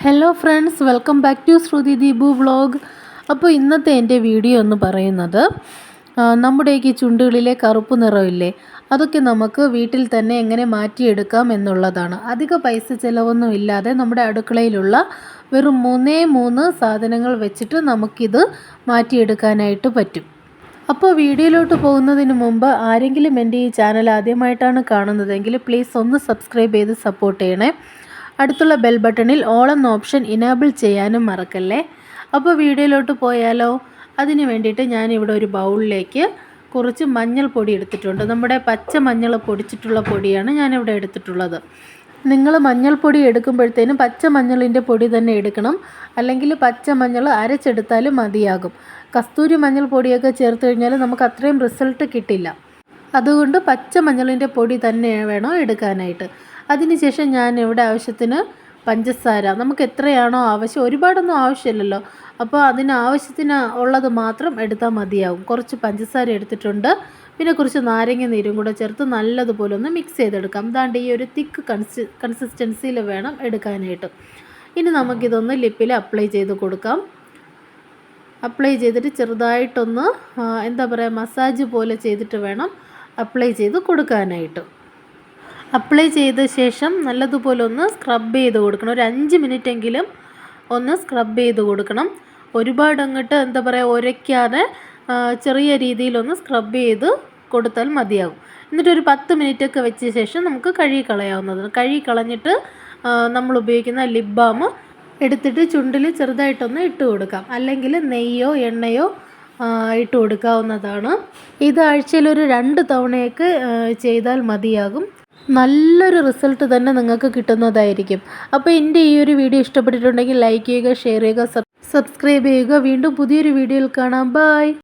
Hello friends welcome back to Shruti Deepu vlog അപ്പോൾ ഇന്നത്തെ എന്റെ വീഡിയോ എന്ന് പറയുന്നത് നമ്മുടെ നമ്മുടെയൊക്കെ ചുണ്ടുകളിലെ കറുപ്പ് നിറമില്ലേ അതൊക്കെ നമുക്ക് വീട്ടിൽ തന്നെ എങ്ങനെ മാറ്റിയെടുക്കാം എന്നുള്ളതാണ്. അധിക പൈസ ചിലവൊന്നും ഇല്ലാതെ നമ്മുടെ അടുക്കളയിലുള്ള വെറും മൂന്നേ മൂന്ന് സാധനങ്ങൾ വെച്ചിട്ട് നമുക്കിത് മാറ്റിയെടുക്കാനായിട്ട് പറ്റും. അപ്പോൾ വീഡിയോയിലോട്ട് പോകുന്നതിന് മുമ്പ് ആരെങ്കിലും എന്റെ ഈ ചാനൽ ആദ്യമായിട്ടാണ് കാണുന്നതെങ്കിൽ പ്ലീസ് ഒന്ന് സബ്സ്ക്രൈബ് ചെയ്ത് സപ്പോർട്ട് ചെയ്യണേ. അടുത്തുള്ള ബെൽ ബട്ടണിൽ ഓൾ എന്ന ഓപ്ഷൻ ഇനേബിൾ ചെയ്യാനും മറക്കല്ലേ? അപ്പോൾ വീഡിയോയിലോട്ട് പോയാലോ? അതിന് വേണ്ടിയിട്ട് ഞാനിവിടെ ഒരു ബൗളിലേക്ക് കുറച്ച് മഞ്ഞൾപ്പൊടി എടുത്തിട്ടുണ്ട്. നമ്മുടെ പച്ച മഞ്ഞൾ പൊടിച്ചിട്ടുള്ള പൊടിയാണ് ഞാനിവിടെ എടുത്തിട്ടുള്ളത്. നിങ്ങൾ മഞ്ഞൾപ്പൊടി എടുക്കുമ്പോഴത്തേനും പച്ച മഞ്ഞളിന്റെ പൊടി തന്നെ എടുക്കണം. അല്ലെങ്കിൽ പച്ച മഞ്ഞൾ അരച്ചെടുത്താലും മതിയാകും. കസ്തൂരി മഞ്ഞൾ പൊടിയൊക്കെ ചേർത്ത് കഴിഞ്ഞാൽ നമുക്ക് അത്രയും റിസൾട്ട് കിട്ടില്ല. അതുകൊണ്ട് പച്ച മഞ്ഞളിന്റെ പൊടി തന്നെ വേണം എടുക്കാനായിട്ട്. അതിനുശേഷം ഞാൻ ഇവിടെ ആവശ്യത്തിന് പഞ്ചസാര. നമുക്ക് എത്രയാണോ ആവശ്യം ഒരുപാടൊന്നും ആവശ്യമില്ലല്ലോ. അപ്പോൾ അതിന് ആവശ്യത്തിന് ഉള്ളത് മാത്രം എടുത്താൽ മതിയാവും. കുറച്ച് പഞ്ചസാര എടുത്തിട്ടുണ്ട്. പിന്നെ കുറച്ച് നാരങ്ങ നീരും കൂടെ ചേർത്ത് നല്ലതുപോലെ ഒന്ന് മിക്സ് ചെയ്തെടുക്കാം. ദാണ്ട് ഈ ഒരു തിക്ക് കൺസി കൺസിസ്റ്റൻസിയിൽ വേണം എടുക്കാനായിട്ട്. ഇനി നമുക്കിതൊന്ന് ലിപ്പിൽ അപ്ലൈ ചെയ്ത് കൊടുക്കാം. അപ്ലൈ ചെയ്തിട്ട് ചെറുതായിട്ടൊന്ന് എന്താ പറയുക മസാജ് പോലെ ചെയ്തിട്ട് വേണം. അപ്ലൈ ചെയ്ത് കൊടുക്കാനായിട്ട്. അപ്ലൈ ചെയ്ത ശേഷം നല്ലതുപോലെ ഒന്ന് സ്ക്രബ് ചെയ്ത് കൊടുക്കണം. ഒരു അഞ്ച് മിനിറ്റ് എങ്കിലും ഒന്ന് സ്ക്രബ് ചെയ്ത് കൊടുക്കണം. ഒരുപാട് അങ്ങോട്ട് എന്താ പറയുക ഉരയ്ക്കാതെ ചെറിയ രീതിയിലൊന്ന് സ്ക്രബ് ചെയ്ത് കൊടുത്താൽ മതിയാകും. എന്നിട്ട് ഒരു പത്ത് മിനിറ്റ് ഒക്കെ വെച്ച ശേഷം നമുക്ക് കഴുകി കളയാവുന്നതാണ്. കഴുകി കളഞ്ഞിട്ട് നമ്മൾ ഉപയോഗിക്കുന്ന ലിപ് ബാം എടുത്തിട്ട് ചുണ്ടിൽ ചെറുതായിട്ടൊന്ന് ഇട്ട് കൊടുക്കാം. അല്ലെങ്കിൽ നെയ്യോ എണ്ണയോ ഇട്ട് കൊടുക്കാവുന്നതാണ്. ഇത് ആഴ്ചയിൽ ഒരു രണ്ട് തവണയൊക്കെ ചെയ്താൽ മതിയാകും. നല്ലൊരു റിസൾട്ട് തന്നെ നിങ്ങൾക്ക് കിട്ടുന്നതായിരിക്കും. അപ്പോൾ എന്റെ ഈ ഒരു വീഡിയോ ഇഷ്ടപ്പെട്ടിട്ടുണ്ടെങ്കിൽ ലൈക്ക് ചെയ്യുക ഷെയർ ചെയ്യുക സബ്സ്ക്രൈബ് ചെയ്യുക. വീണ്ടും പുതിയൊരു വീഡിയോയിൽ കാണാം. ബൈ.